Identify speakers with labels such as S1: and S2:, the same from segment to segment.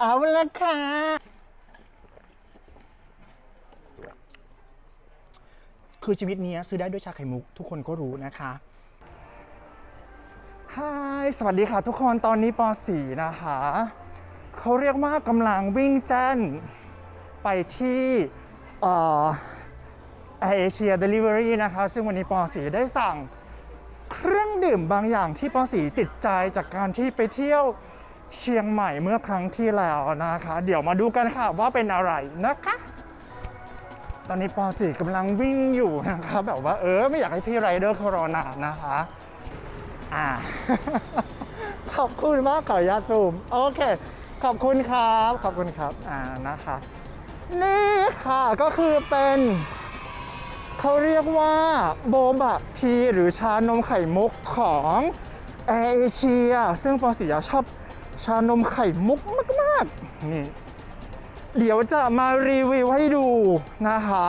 S1: เอาละค่ะ คือชีวิตเนี้ยซื้อได้ด้วยชาไข่มุก ทุกคนก็รู้นะคะฮายสวัสดีค่ะทุกคนตอนนี้ป .4 นะคะ เขาเรียกว่ากำลังวิ่งแจ้น ไปที่เอ่อเอเชียเดลิเวอรี่นะคะ ซึ่งวันนี้ป .4 ได้สั่งเครื่องดื่มบางอย่างที่ป .4 ติดใจจากการที่ไปเที่ยว เชียงใหม่เมื่อครั้งที่แล้วนะคะ เดี๋ยวมาดูกันค่ะว่าเป็นอะไรนะคะ ตอนนี้ป .4 กำลังวิ่งอยู่นะคะ แบบว่าเออไม่อยากให้พี่ไรเดอร์เขารอนานนะคะอ่าขอบคุณมากขออนุญาตซูมโอเค ขอบคุณครับ ขอบคุณครับอ่านะคะ นี่ค่ะก็คือเป็นเขาเรียกว่าโบบะทีหรือชานมไข่มุกของแอเอเชีย ซึ่งปอสีชอบ ชานมไข่มุกมากๆนี่เดี๋ยวจะมารีวิวให้ดูนะคะ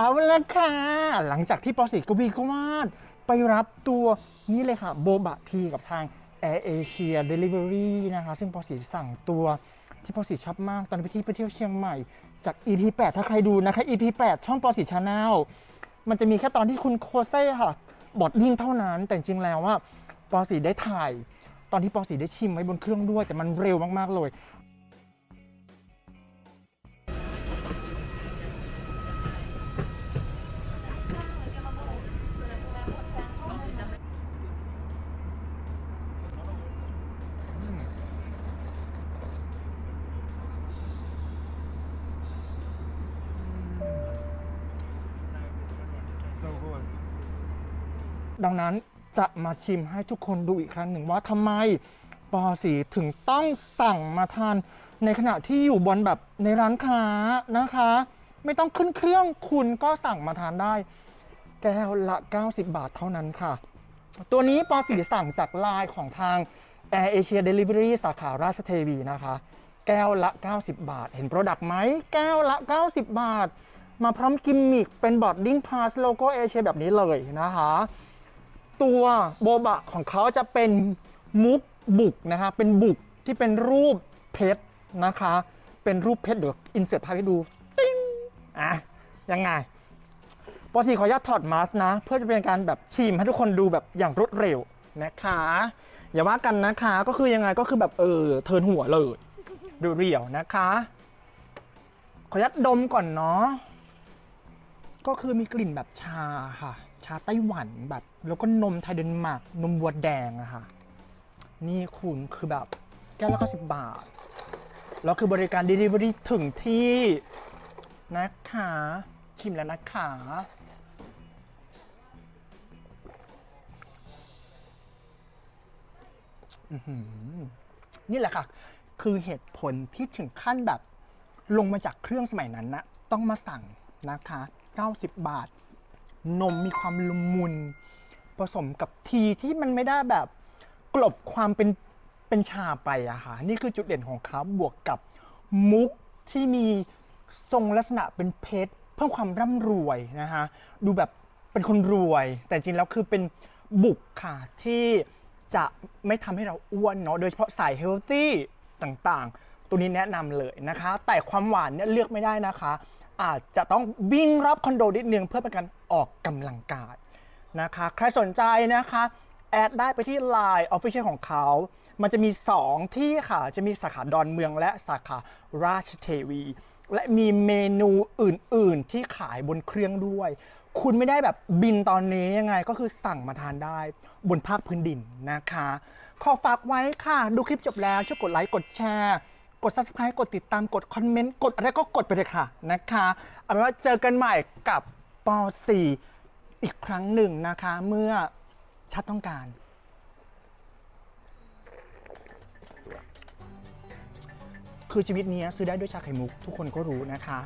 S1: เอาละค่ะ หลังจากที่ปอสีกวีก็วาดไปรับตัวนี่เลยค่ะโบบะทีกับทาง Air Asia Delivery นะคะ ซึ่งปอสีสั่งตัวที่ปอสีชอบมาก ตอนไปที่ไปเที่ยวเชียงใหม่ จาก EP 8 ถ้าใครดูนะคะ EP 8 ช่องปอสีชาแนลมันจะมีแค่ตอนที่คุณโคเซ่ค่ะบอดดิ้งเท่านั้น แต่จริงแล้วว่าปอสีได้ถ่าย ตอนที่ปอสีได้ชิมไว้บนเครื่องด้วย แต่มันเร็วมากๆเลย ดังนั้นจะมาชิมให้ทุกคนดูอีกครั้งหนึ่งว่าทำไมปอสีถึงต้องสั่งมาทาน ในขณะที่อยู่บนแบบในร้านค้านะคะ ไม่ต้องขึ้นเครื่องคุณก็สั่งมาทานได้ แก้วละ 90 บาทเท่านั้นค่ะ ตัวนี้ปอสีสั่งจากไลน์ของทาง Air Asia Delivery สาขาราชเทวีนะคะ แก้วละ 90 บาท เห็นโปรดักต์ไหมแก้วละ 90 บาท มาพร้อมกิมมิคเป็นบอร์ดดิ้งพาสโลโก้เอเชียแบบนี้เลยนะคะ ตัวโบบะของเขาจะเป็นมุกบุกนะคะ เป็นบุกที่เป็นรูปเพชรนะคะ เป็นรูปเพชรเดี๋ยวอินเสิร์ตภาพให้ดูติ้งอะยังไงปอสีขออนุญาตถอดมาส์นะ เพื่อจะเป็นการแบบชิมให้ทุกคนดูแบบอย่างรวดเร็วนะคะ อย่าว่ากันนะคะ ก็คือยังไงก็คือแบบเออเทินหัวเลย ดูเรียวนะคะ ขออนุญาตดมก่อนเนาะ ก็คือมีกลิ่นแบบชาค่ะ ชาไต้หวันแบบ แล้วก็นมไทยเดนมาร์กนมวัวแดงอะค่ะ นี่คุณคือแบบแก้วละ90บาท แล้วคือบริการ Delivery ถึงที่นะคะชิมแล้วนะคะอือหือนี่แหละค่ะ คือเหตุผลที่ถึงขั้นแบบ ลงมาจากเครื่องสมัยนั้นนะต้องมาสั่งนะคะ 90 บาท นมมีความละมุน ผสมกับทีที่มันไม่ได้แบบกลบความเป็นเป็นชาไปอะค่ะ นี่คือจุดเด่นของเขาบวกกับมุกที่มีทรงลักษณะเป็นเพชรเพิ่มความร่ำรวยนะคะดูแบบเป็นคนรวย แต่จริงแล้วคือเป็นบุกค่ะ ที่จะไม่ทำให้เราอ้วนเนาะโดยเฉพาะสายเฮลตี้ต่างๆ ตัวนี้แนะนำเลยนะคะ แต่ความหวานเนี่ยเลือกไม่ได้นะคะ อาจจะต้องวิ่งรับคอนโดนิดนึงเพื่อเป็นการออกกำลังกายนะคะ ใครสนใจนะคะ แอดได้ไปที่ Line Official ของเขา มันจะมี 2 ที่ค่ะ จะมีสาขาดอนเมืองและสาขาราชเทวี และมีเมนูอื่น ๆ ที่ขายบนเครื่องด้วย คุณไม่ได้แบบบินตอนนี้ยังไงก็คือสั่งมาทานได้บนภาคพื้นดินนะคะ ขอฝากไว้ค่ะ ดูคลิปจบแล้วช่วยกดไลค์กดแชร์ กด subscribe กดติดตามกดคอมเมนต์กดอะไรก็กดไปเลยค่ะนะคะเอาเป็นว่าเจอกันใหม่กับป .4 อีกครั้งหนึ่งนะคะ เมื่อชัดต้องการ คือชีวิตนี้ซื้อได้ด้วยชาไข่มุกทุกคนก็รู้นะคะ